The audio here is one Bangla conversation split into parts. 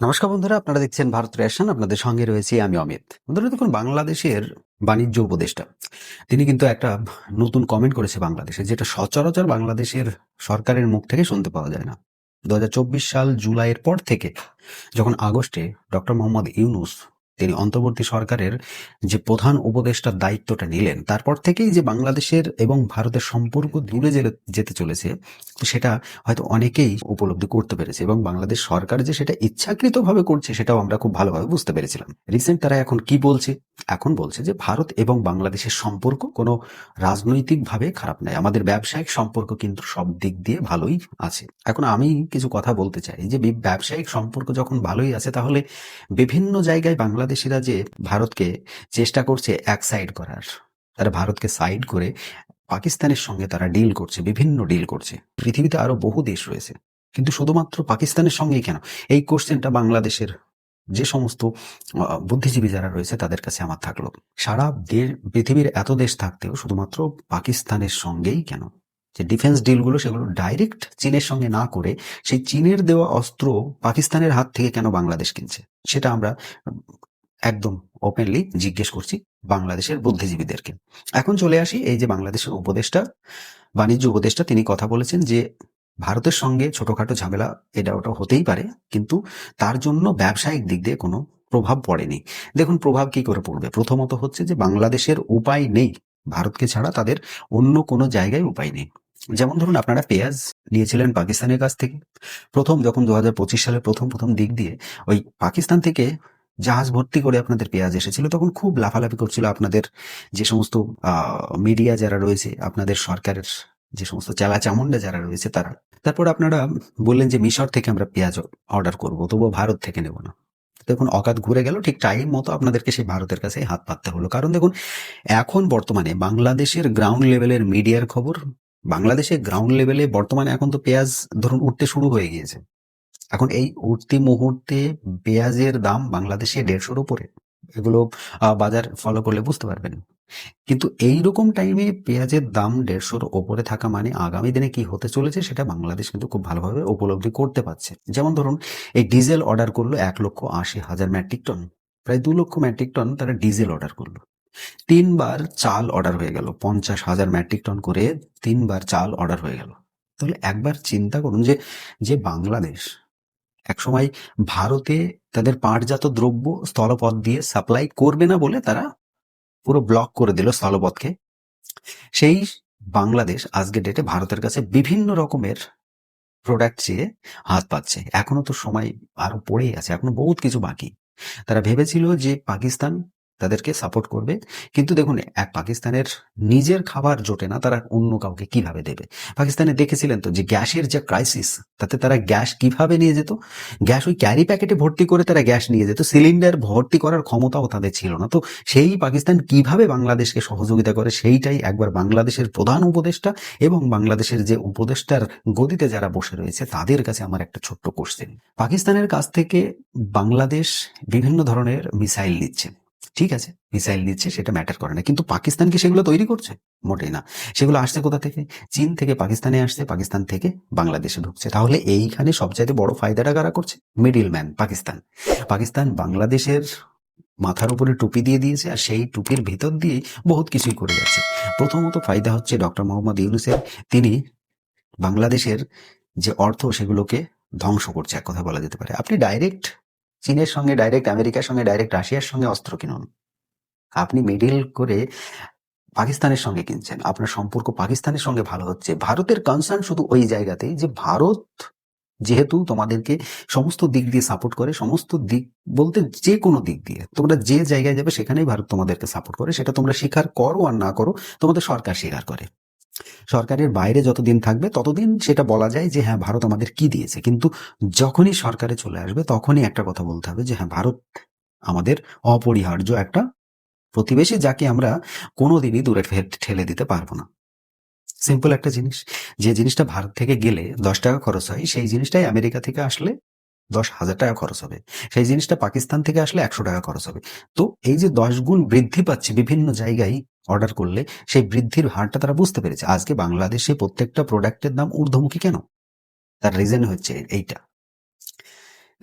নমস্কার বন্ধুরা, আপনারা দেখছেন ভারত রেশন, আপনাদের সঙ্গে রয়েছি আমি অমিত। বন্ধুরা, দেখুন, বাংলাদেশের বাণিজ্য উপদেষ্টা, তিনি কিন্তু একটা নতুন কমেন্ট করেছে বাংলাদেশে, যেটা সচরাচর বাংলাদেশের সরকারের মুখ থেকে শুনতে পাওয়া যায় না। দু হাজার চব্বিশ সাল জুলাইয়ের পর থেকে, যখন আগস্টে ডক্টর মোহাম্মদ ইউনুস তিনি অন্তর্বর্তী সরকারের যে প্রধান উপদেষ্টার দায়িত্বটা নিলেন, তারপর থেকেই যে বাংলাদেশের এবং ভারতের সম্পর্ক দূরে যেতে চলেছে, সেটা হয়তো অনেকেই উপলব্ধি করতে পেরেছে এবং বাংলাদেশ সরকার যে সেটা ইচ্ছাকৃতভাবে করছে সেটাও আমরা খুব ভালোভাবে বুঝতে পেরেছিলাম। রিসেন্ট তারা এখন কি বলছে? এখন বলছে যে ভারত এবং বাংলাদেশের সম্পর্ক কোনো রাজনৈতিকভাবে খারাপ নয়। আমাদের ব্যবসায়িক সম্পর্ক কিন্তু সব দিক দিয়ে ভালোই আছে। এখন আমি কিছু কথা বলতে চাই যে ব্যবসায়িক সম্পর্ক যখন ভালোই আছে, তাহলে বিভিন্ন জায়গায় বাংলাদেশিরা যে ভারতকে চেষ্টা করছে এক সাইড করার, তারা ভারতকে সাইড করে পাকিস্তানের সঙ্গে তারা ডিল করছে, বিভিন্ন ডিল করছে। পৃথিবীতে আরও বহু দেশ রয়েছে, কিন্তু শুধুমাত্র পাকিস্তানের সঙ্গেই কেন? এই কোশ্চেনটা বাংলাদেশের যে সমস্ত বুদ্ধিজীবী যারা রয়েছে তাদের কাছে আমার থাকল। সারা পৃথিবীর এত দেশ থাকতেও শুধুমাত্র পাকিস্তানের সঙ্গেই কেন? যে ডিফেন্স ডিলগুলো সেগুলো ডাইরেক্ট চীনের সঙ্গে না করে সেই চীনের দেওয়া অস্ত্র পাকিস্তানের হাত থেকে কেন বাংলাদেশ কিনছে? সেটা আমরা একদম ওপেনলি জিজ্ঞেস করছি বাংলাদেশের বুদ্ধিজীবীদেরকে। এখন চলে আসি এই যে বাংলাদেশের উপদেষ্টা, বাণিজ্য উপদেষ্টা, তিনি কথা বলেছেন যে ভারতের সঙ্গে ছোটখাটো ঝামেলা এটা ওটা হতেই পারে, কিন্তু তার জন্য ব্যবসায়িক দিক দিয়ে কোনো প্রভাব পড়েনি। দেখুন প্রভাব কি করে পড়বে? প্রথমত হচ্ছে যে বাংলাদেশের উপায় নেই। ভারতকে ছাড়া তাদের অন্য কোনো জায়গায় উপায় নেই। যেমন ধরুন আপনারা পেঁয়াজ নিয়েছিলেন পাকিস্তানের কাছ থেকে। প্রথম যখন দু সালের প্রথম প্রথম দিক দিয়ে ওই পাকিস্তান থেকে জাহাজ ভর্তি করে আপনাদের পেঁয়াজ এসেছিল, তখন খুব লাফালাফি করছিল আপনাদের যে সমস্ত মিডিয়া যারা রয়েছে, আপনাদের সরকারের যে সমস্ত চালা চামুন্ডা যারা রয়েছে তারা। তারপর আপনারা বললেন যে মিশর থেকে আমরা পেঁয়াজ অর্ডার করব, তবুও ভারত থেকে নেব না। দেখুন অকাত ঘুরে গেল, ঠিক টাইম মতো আপনাদেরকে সেই ভারতের কাছে হাত পাততে হলো। কারণ দেখুন, এখন বর্তমানে বাংলাদেশের গ্রাউন্ড লেভেলের মিডিয়ার খবর, বাংলাদেশের গ্রাউন্ড লেভেলে বর্তমানে এখন তো পেঁয়াজ ধরুন উঠতে শুরু হয়ে গিয়েছে। এখন এই উঠতি মুহূর্তে পেঁয়াজের দাম বাংলাদেশে দেড়শোর উপরে। এগুলো বাজার ফলো করলে বুঝতে পারবেন। কিন্তু এই রকম টাইমে পেঁয়াজের দাম দেড়শোর ওপরে থাকা মানে আগামী দিনে কি হতে চলেছে সেটা বাংলাদেশ কিন্তু খুব ভালোভাবে উপলব্ধি করতে পারছে। যেমন ধরুন, এই ডিজেল অর্ডার করল এক লক্ষ আশি হাজার মেট্রিক টন। প্রায় দু লক্ষ মেট্রিক টন তারা ডিজেল অর্ডার করল। তিনবার চাল অর্ডার হয়ে গেল, পঞ্চাশ হাজার মেট্রিক টন করে তিনবার চাল অর্ডার হয়ে গেল। তাহলে একবার চিন্তা করুন যে যে বাংলাদেশ একসময় ভারতে তাদের পাটজাত দ্রব্য স্থলপথ দিয়ে সাপ্লাই করবে না বলে তারা পুরো ব্লক করে দিল স্থলপথকে। সেই বাংলাদেশ আজকের ডেটে ভারতের কাছে বিভিন্ন রকমের প্রোডাক্ট চেয়ে হাত পাচ্ছে। এখনও তো সময় আরও পড়েই আছে, এখনও বহুত কিছু বাকি। তারা ভেবেছিল যে পাকিস্তান তাদেরকে সাপোর্ট করবে। কিন্তু দেখুন, এক পাকিস্তানের নিজের খাবার জোটে না, তারা অন্য কাউকে কীভাবে দেবে? পাকিস্তানে দেখেছিলেন তো যে গ্যাসের যে ক্রাইসিস তাতে তারা গ্যাস কীভাবে নিয়ে যেত? গ্যাস ওই ক্যারি প্যাকেটে ভর্তি করে তারা গ্যাস নিয়ে যেত। সিলিন্ডার ভর্তি করার ক্ষমতাও তাদের ছিল না। তো সেই পাকিস্তান কীভাবে বাংলাদেশকে সহযোগিতা করে, সেইটাই একবার বাংলাদেশের প্রধান উপদেষ্টা এবং বাংলাদেশের যে উপদেষ্টার গদিতে যারা বসে রয়েছে, তাদের কাছে আমার একটা ছোট্ট কোশ্চেন পাকিস্তানের কাছ থেকে বাংলাদেশ বিভিন্ন ধরনের মিসাইল নিচ্ছে। ঠিক আছে, মিসাইল নিচ্ছে সেটা ম্যাটার করে না। কিন্তু পাকিস্তান কি সেগুলো তৈরি করছে? মোটেই না। সেগুলো আসছে কোথা থেকে? চীন থেকে পাকিস্তানে আসছে, পাকিস্তান থেকে বাংলাদেশে ঢুকছে। তাহলে এইখানে সবচাইতে বড় ফায়দাটা কারা করছে? Middle man Pakistan. পাকিস্তান বাংলাদেশের মাথার উপরে টুপি দিয়ে দিয়েছে আর সেই টুপির ভেতর দিয়েই বহুত কিছুই করে যাচ্ছে। প্রথমত ফায়দা হচ্ছে ডক্টর মোহাম্মদ ইউনুসের, তিনি বাংলাদেশের যে অর্থ সেগুলোকে ধ্বংস করছে, এক কথা বলা যেতে পারে। আপনি ডাইরেক্ট চীনের সঙ্গে ডাইরেক্ট আমেরিকার সঙ্গে ডাইরেক্ট রাশিয়ার সঙ্গে অস্ত্র কিনুন। আপনি মিডিল করে পাকিস্তানের সঙ্গে কিনছেন। আপনার সম্পর্ক পাকিস্তানের সঙ্গে ভালো হচ্ছে। ভারতের কনসার্ন শুধু ওই জায়গাতেই যে ভারত যেহেতু তোমাদেরকে সমস্ত দিক দিয়ে সাপোর্ট করে, সমস্ত দিক বলতে যে কোনো দিক দিয়ে। তোমরা যে জায়গায় যাবে সেখানেই ভারত তোমাদেরকে সাপোর্ট করে। সেটা তোমরা স্বীকার করো আর না করো, তোমাদের সরকার স্বীকার করে। সরকারের বাইরে যতদিন থাকবে, ততদিন সেটা বলা যায় যে হ্যাঁ ভারত আমাদের কি দিয়েছে। কিন্তু যখনই সরকারে চলে আসবে, তখনই একটা কথা বলতে হবে যে হ্যাঁ ভারত আমাদের অপরিহার্য একটা প্রতিবেশী যাকে আমরা কোনোদিনই দূরে ঠেলে দিতে পারব না। সিম্পল একটা জিনিস। যে জিনিসটা ভারত থেকে গেলে দশ টাকা খরচ হয়, সেই জিনিসটাই আমেরিকা থেকে আসলে দশ হাজার টাকা খরচ হবে। সেই জিনিসটা পাকিস্তান থেকে আসলে একশো টাকা খরচ হবে। তো এই যে দশ গুণ বৃদ্ধি পাচ্ছে বিভিন্ন জায়গায় অর্ডার করলে সেই বৃদ্ধির হারটা তারা বুঝতে পেরেছে। আজকে বাংলাদেশে প্রত্যেকটা প্রোডাক্টের দাম ঊর্ধ্বমুখী কেন? তার রিজন হচ্ছে এইটা।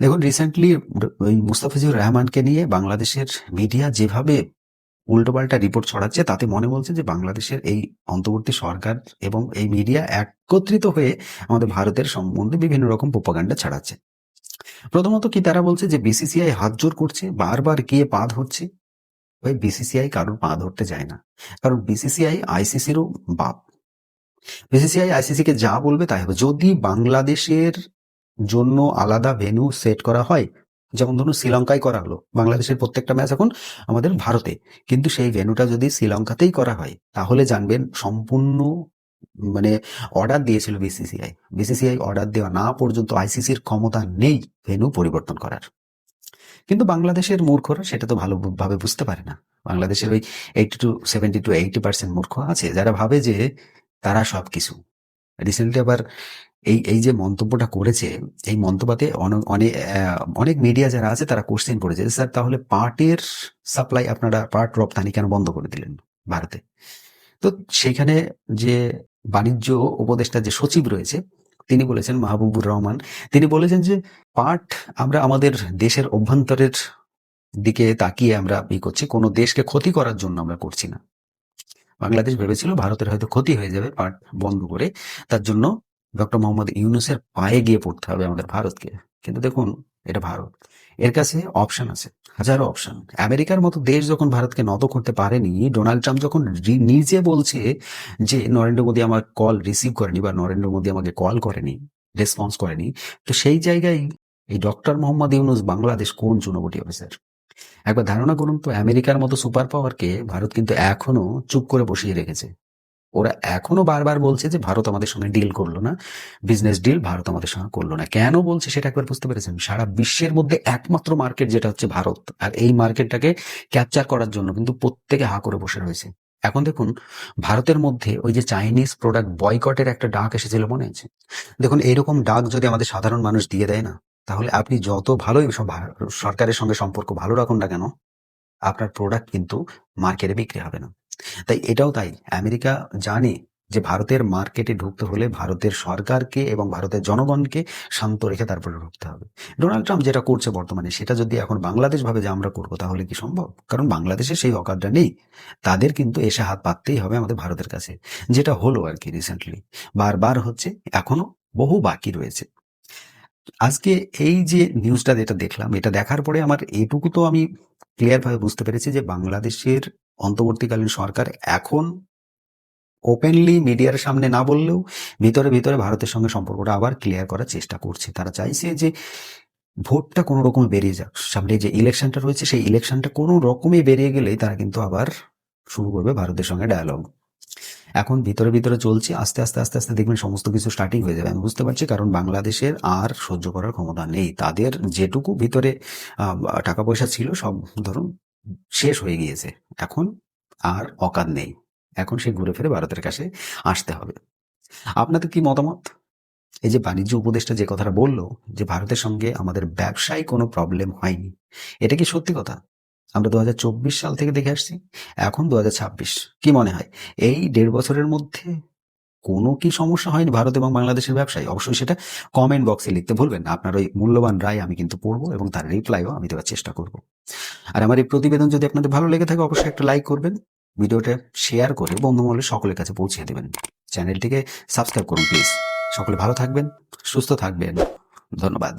দেখুন রিসেন্টলি ওই মুস্তাফিজুর রহমানকে নিয়ে বাংলাদেশের মিডিয়া যেভাবে উল্টোপাল্টা রিপোর্ট ছড়াচ্ছে, তাতে মনে বলছে যে বাংলাদেশের এই অন্তর্বর্তী সরকার এবং এই মিডিয়া একত্রিত হয়ে আমাদের ভারতের সম্বন্ধে বিভিন্ন রকম প্রোপাগান্ডা ছড়াচ্ছে। প্রথমত কি তারা বলছে যে বিসিসিআই হাত জোর করছে, বারবার গিয়ে পা ধরছে ওই বিসিসিআই কারোর পা ধরতে যায় না। কারণ বিসিসিআই আইসিসিরও বাপ। বিসিসিআই আইসিসি কে যা বলবে তাই হবে। যদি বাংলাদেশের জন্য আলাদা ভেন্যু সেট করা হয়, যেমন ধরুন শ্রীলঙ্কায় করা হলো বাংলাদেশের প্রত্যেকটা ম্যাচ এখন আমাদের ভারতে। কিন্তু সেই ভেন্যুটা যদি শ্রীলঙ্কাতেই করা হয়, তাহলে জানবেন সম্পূর্ণ মানে অর্ডার দিয়েছিল বিসিসিআই বিসিসিআই অর্ডার দেওয়া না পর্যন্ত আইসিসির ক্ষমতা নেই ভেন্যু পরিবর্তন করার। কিন্তু বাংলাদেশের মূর্খরা সেটা তো ভালোভাবে বুঝতে পারে না। বাংলাদেশের ওই eighty two seventy to eighty percent মূর্খ আছে যারা ভাবে যে তারা সব কিছু রিসেন্টলি আবার এই এই যে মন্তব্যটা করেছে এই মন্তব্যতে অন- অনেক অনেক মিডিয়া যারা আছে তারা কোশ্চেন করেছে স্যার তাহলে পাটের সাপ্লাই আপনারা পাট রপ্তানি কেন বন্ধ করে দিলেন ভারতে? তো সেখানে যে বাণিজ্য উপদেষ্টা যে সচিব রয়েছে তিনি বলেছেন মাহবুবুর রহমান, তিনি বলেছেন যে পাঠ আমরা আমাদের দেশের অভ্যন্তরের দিকে তাকিয়ে আমরা ই করছি, কোনো দেশকে ক্ষতি করার জন্য আমরা করছি না। বাংলাদেশ ভেবেছিল ভারতের হয়তো ক্ষতি হয়ে যাবে পাট বন্ধ করে, তার জন্য ডক্টর মোহাম্মদ ইউনুসের পায়ে গিয়ে পড়তে হবে আমাদের ভারতকে। কিন্তু দেখুন এটা ভারত। এর কাছে অপশন আছে, হাজারো অপশন আমেরিকার মতো দেশ যখন ভারতকে নত করতে পারেনি ডোনাল্ড ট্রাম্প যখন নিজে বলছে যে, নরেন্দ্র মোদী আমার কল রিসিভ করেনি বা নরেন্দ্র মোদী আমাকে কল করেনি রেসপন্স করেনি। তো সেই জায়গায় এই ডক্টর মোহাম্মদ ইউনুস বাংলাদেশ কোন চুনবটি অফিসার একবার ধারণা করুন তো, আমেরিকার মতো সুপার পাওয়ারকে ভারত কিন্তু এখনও চুপ করে বসিয়ে রেখেছে। ওরা এখনও বারবার বলছে যে ভারত আমাদের সঙ্গে ডিল করল না বিজনেস ডিল ভারত আমাদের সঙ্গে করল না। কেন বলছে সেটা একবার বুঝতে পেরেছেন? সারা বিশ্বের মধ্যে একমাত্র মার্কেট যেটা হচ্ছে ভারত। আর এই মার্কেটটাকে ক্যাপচার করার জন্য কিন্তু প্রত্যেকে হা করে বসে রয়েছে। এখন দেখুন, ভারতের মধ্যে ওই যে চাইনিজ প্রোডাক্ট বয়কটের একটা ডাক এসেছিল, মনে আছে? দেখুন, এইরকম ডাক যদি আমাদের সাধারণ মানুষ দিয়ে দেয় না, তাহলে আপনি যত ভালোই সরকারের সঙ্গে সম্পর্ক ভালো রাখুন না কেন, আপনার প্রোডাক্ট কিন্তু মার্কেটে বিক্রি হবে না। তাই এটাও তাই। আমেরিকা জানে যে ভারতের মার্কেটে ঢুকতে হলে ভারতের সরকারকে এবং ভারতের জনগণকে শান্ত রেখে তারপরে ঢুকতে হবে। ডোনাল্ড ট্রাম্প যেটা করছে বর্তমানে, সেটা যদি এখন বাংলাদেশ ভাবে যে আমরা করব, তাহলে কি সম্ভব? কারণ বাংলাদেশে সেই অকারটা নেই। তাদের কিন্তু এসে হাত পাততেই হবে আমাদের ভারতের কাছে। যেটা হলো আর কি রিসেন্টলি বারবার হচ্ছে, এখনও বহু বাকি রয়েছে। আজকে এই যে নিউজটা যেটা দেখলাম, এটা দেখার পরে আমার এটুকু তো আমি ক্লিয়ার ভাবে বুঝতে পেরেছি যে বাংলাদেশের অন্তর্বর্তীকালীন সরকার এখন ওপেনলি মিডিয়ার সামনে না বললেও ভিতরে ভিতরে ভারতের সঙ্গে সম্পর্কটা আবার ক্লিয়ার করার চেষ্টা করছে। তারা চাইছে যে ভোটটা কোনো রকমে বেরিয়ে যাক। সামনে যে ইলেকশনটা রয়েছে, সেই ইলেকশনটা কোনো রকমে বেরিয়ে গেলেই তারা কিন্তু আবার শুরু করবে ভারতের সঙ্গে ডায়ালগ এখন ভিতরে ভিতরে চলছে, আস্তে আস্তে আস্তে আস্তে দেখবেন সমস্ত কিছু স্টার্টিং হয়ে যাবে। আমি বুঝতে পারছি কারণ বাংলাদেশের আর সহ্য করার ক্ষমতা নেই। তাদের যেটুকু ভিতরে টাকা পয়সা ছিল সব ধরুন শেষ হয়ে গিয়েছে। এখন আর অকাত নেই। এখন সে ঘুরে ফিরে ভারতের কাছে আসতে হবে। আপনাদের কি মতামত? এই যে বাণিজ্য উপদেষ্টা যে কথাটা বলল যে ভারতের সঙ্গে আমাদের ব্যবসায় কোনো প্রবলেম হয়নি, এটা কি সত্যি কথা? আমরা দু হাজার চব্বিশ সাল থেকে দেখে আসছি, এখন দু হাজার ছাব্বিশ। কি মনে হয়? এই দেড় বছরের মধ্যে কোনো কি সমস্যা হয়নি ভারত এবং বাংলাদেশের ব্যবসায়? অবশ্যই সেটা কমেন্ট বক্সে লিখতে ভুলবেন আপনার ওই মূল্যবান রায় আমি কিন্তু পড়ব এবং তার রিপ্লাইও আমি দেওয়ার চেষ্টা করব। আর আমার এই প্রতিবেদন যদি আপনাদের ভালো লেগে থাকে, অবশ্যই একটা লাইক করবেন, ভিডিওটা শেয়ার করে বন্ধুমহলে সকলের কাছে পৌঁছে দেবেন। চ্যানেলটিকে সাবস্ক্রাইব করুন প্লিজ সকলে ভালো থাকবেন, সুস্থ থাকবেন। ধন্যবাদ।